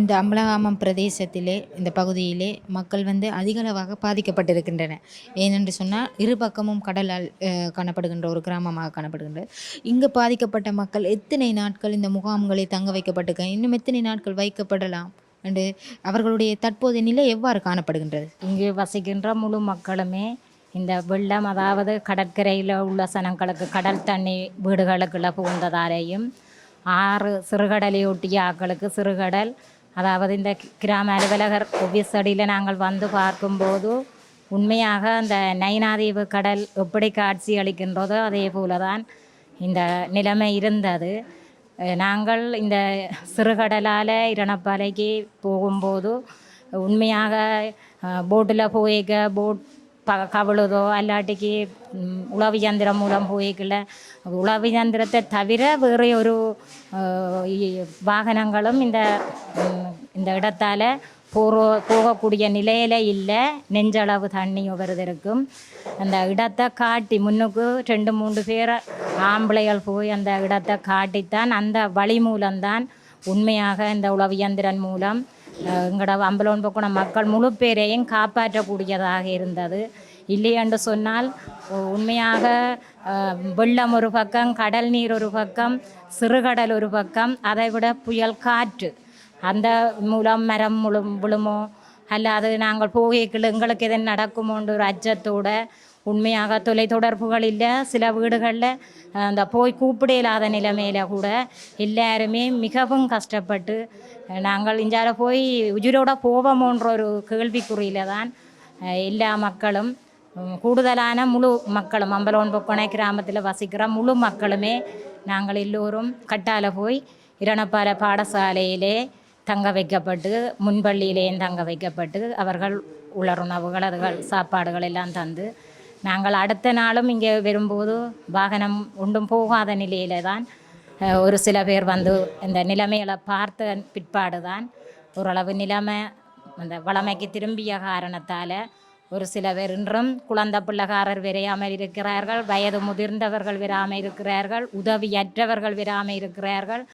இந்த அம்பலகாமம் பிரதேசத்திலே இந்த பகுதியிலே மக்கள் வந்து அதிகளவாக பாதிக்கப்பட்டிருக்கின்றன. ஏனென்று சொன்னால் இரு பக்கமும் கடலால் காணப்படுகின்ற ஒரு கிராமமாக காணப்படுகின்றது. இங்கு பாதிக்கப்பட்ட மக்கள் எத்தனை நாட்கள் இந்த முகாம்களில் தங்க வைக்கப்பட்டிருக்க இன்னும் எத்தனை நாட்கள் வைக்கப்படலாம் என்று அவர்களுடைய தற்போதைய நிலை எவ்வாறு காணப்படுகின்றது? இங்கு வசிக்கின்ற முழு மக்களுமே இந்த வெள்ளம் அதாவது கடற்கரையில் உள்ள சனங்களுக்கு கடல் தண்ணி வீடுகளுக்குள்ள புகுந்ததாலேயும் ஆறு சிறுகடலையொட்டிய ஆக்களுக்கு சிறுகடல் அதாவது இந்த கிராம அலுவலகர் ஒவ்விசடியில் நாங்கள் வந்து பார்க்கும்போது உண்மையாக அந்த நைனாதீவு கடல் எப்படி காட்சி அளிக்கின்றதோ அதே போல தான் இந்த நிலைமை இருந்தது. நாங்கள் இந்த சிறுகடலால் இரணப்பாலைக்கு போகும்போது உண்மையாக போட்டில் போய்க்க போட் ப கவிழுதோ அல்லாட்டிக்கு ம், உளவு இயந்திரம் மூலம் போய்க்கல உளவு இயந்திரத்தை தவிர வேறு ஒரு வாகனங்களும் இந்த இந்த இடத்தால் போகிற போகக்கூடிய நிலையில இல்லை. நெஞ்சளவு தண்ணி வருவதற்கும் அந்த இடத்தை காட்டி முன்னுக்கு ரெண்டு மூன்று பேர் ஆம்பளைகள் போய் அந்த இடத்தை காட்டித்தான் அந்த வழி மூலம்தான் உண்மையாக இந்த உளவு இயந்திரன் மூலம் எங்களோட அம்பலோன் பக்கம் மக்கள் முழு பேரையும் காப்பாற்றக்கூடியதாக இருந்தது. இல்லை என்று சொன்னால் உண்மையாக வெள்ளம் ஒரு பக்கம் கடல் நீர் ஒரு பக்கம் சிறுகடல் ஒரு பக்கம் அதைவிட புயல் காற்று. அந்த மூலம் மரம் முழு விழுமோ? அல்லாது நாங்கள் போகைக்குள்ள எங்களுக்கு எதுவும் நடக்குமோன்ற ஒரு அச்சத்தோடு உண்மையாக தொலைத்தொடர்புகள் இல்லை. சில வீடுகளில் அந்த போய் கூப்பிட இல்லாத நிலைமையில் கூட எல்லாருமே மிகவும் கஷ்டப்பட்டு நாங்கள் இஞ்சால போய் உயிரோட போவோமோன்ற ஒரு கேள்விக்குறியில் தான் எல்லா மக்களும் கூடுதலான முழு மக்களும் அம்பலோன் பொக்கனை கிராமத்தில் வசிக்கிற முழு மக்களுமே நாங்கள் எல்லோரும் கட்டால போய் இரணப்பால பாடசாலையிலே தங்க வைக்கப்பட்டு முன்பள்ளியிலேயும் தங்க வைக்கப்பட்டு அவர்கள் உலருணவுகள் அதுகள் சாப்பாடுகள் எல்லாம் தந்து நாங்கள் அடுத்த நாளும் இங்கே வரும்போது வாகனம் ஒன்றும் போகாத நிலையில தான் ஒரு சில பேர் வந்து இந்த நிலைமைகளை பார்த்த பிற்பாடு தான் ஓரளவு நிலைமை அந்த வளமைக்கு திரும்பிய காரணத்தால் ஒரு சில பேர் இன்றும் குழந்த பிள்ளைகாரர் விரையாமல் இருக்கிறார்கள் வயது முதிர்ந்தவர்கள் விராமல் இருக்கிறார்கள் உதவியற்றவர்கள் விராமல் இருக்கிறார்கள்.